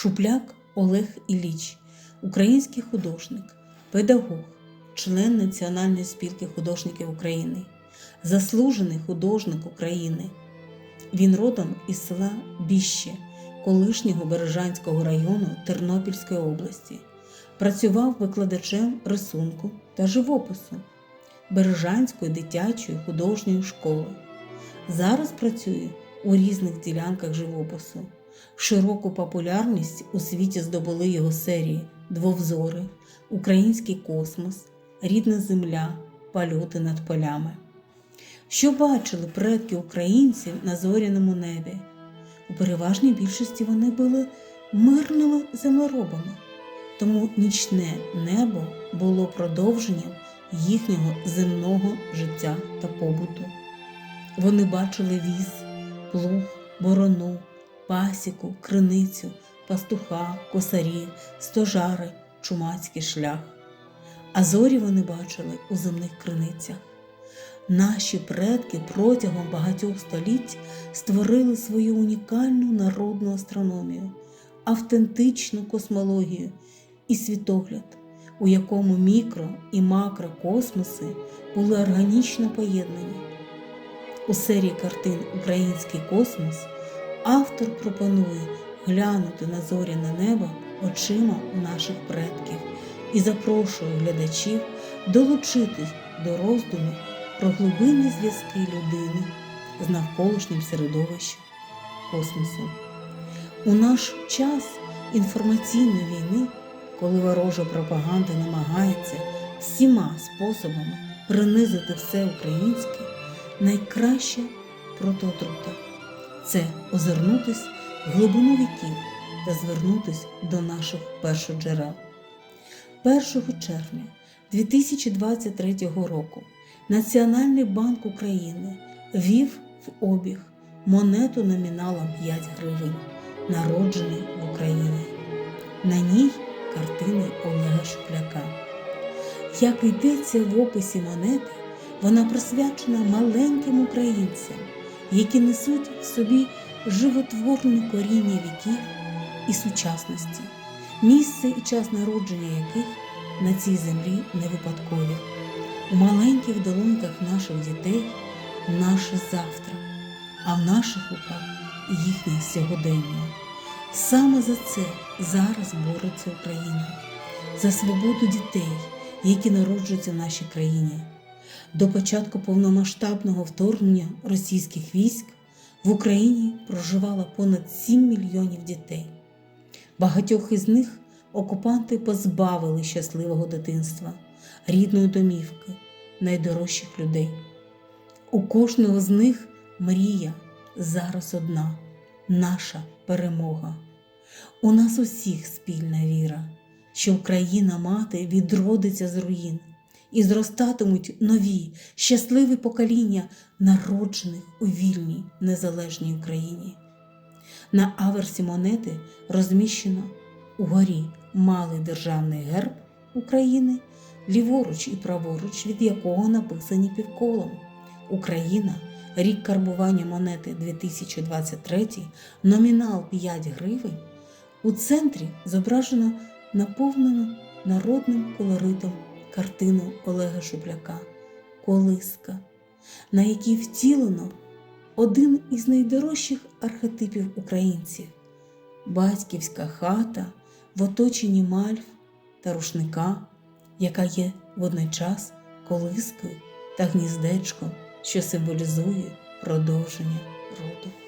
Шупляк Олег Ілліч, український художник, педагог, член Національної спілки художників України, заслужений художник України. Він родом із села Біще, колишнього Бережанського району Тернопільської області. Працював викладачем рисунку та живопису Бережанської дитячої художньої школи. Зараз працює у різних ділянках живопису. Широку популярність у світі здобули його серії Двовзори, Український космос, Рідна Земля, Польоти над полями. Що бачили предки українців на зоряному небі? У переважній більшості вони були мирними землеробами, тому нічне небо було продовженням їхнього земного життя та побуту. Вони бачили віз, плуг, борону, пасіку, криницю, пастуха, косарів, стожари, чумацький шлях. А зорі вони бачили у земних криницях. Наші предки протягом багатьох століть створили свою унікальну народну астрономію, автентичну космологію і світогляд, у якому мікро і макрокосмоси були органічно поєднані. У серії картин Український космос автор пропонує глянути на зоряне небо очима наших предків і запрошує глядачів долучитись до роздуму про глибинні зв'язки людини з навколишнім середовищем космосу. У наш час інформаційної війни, коли ворожа пропаганда намагається всіма способами принизити все українське, найкраща прототрута це озирнутись в глибину віків та звернутись до наших першоджерел. 1 червня 2023 року Національний банк України ввів в обіг монету номіналом 5 гривень, народжений в Україні. На ній картини Олега Шупляка. Як йдеться в описі монети, вона присвячена маленьким українцям, які несуть в собі животворне коріння віків і сучасності, місце і час народження яких на цій землі не випадкові. У маленьких долоньках наших дітей наше завтра, а в наших руках їхнє сьогодення. Саме за це зараз бореться Україна, за свободу дітей, які народжуються в нашій країні. До початку повномасштабного вторгнення російських військ в Україні проживало понад 7 мільйонів дітей. Багатьох із них окупанти позбавили щасливого дитинства, рідної домівки, найдорожчих людей. У кожного з них мрія зараз одна наша перемога. У нас усіх спільна віра, що Україна мати відродиться з руїн і зростатимуть нові, щасливі покоління народжених у вільній незалежній Україні. На аверсі монети розміщено угорі малий державний герб України, ліворуч і праворуч, від якого написані півколом Україна, рік карбування монети 2023, номінал 5 гривень. У центрі зображено наповнену народним колоритом картину Олега Шупляка Колиска, на якій втілено один із найдорожчих архетипів українців батьківська хата в оточенні мальв та рушника, яка є водночас колискою та гніздечком, що символізує продовження роду.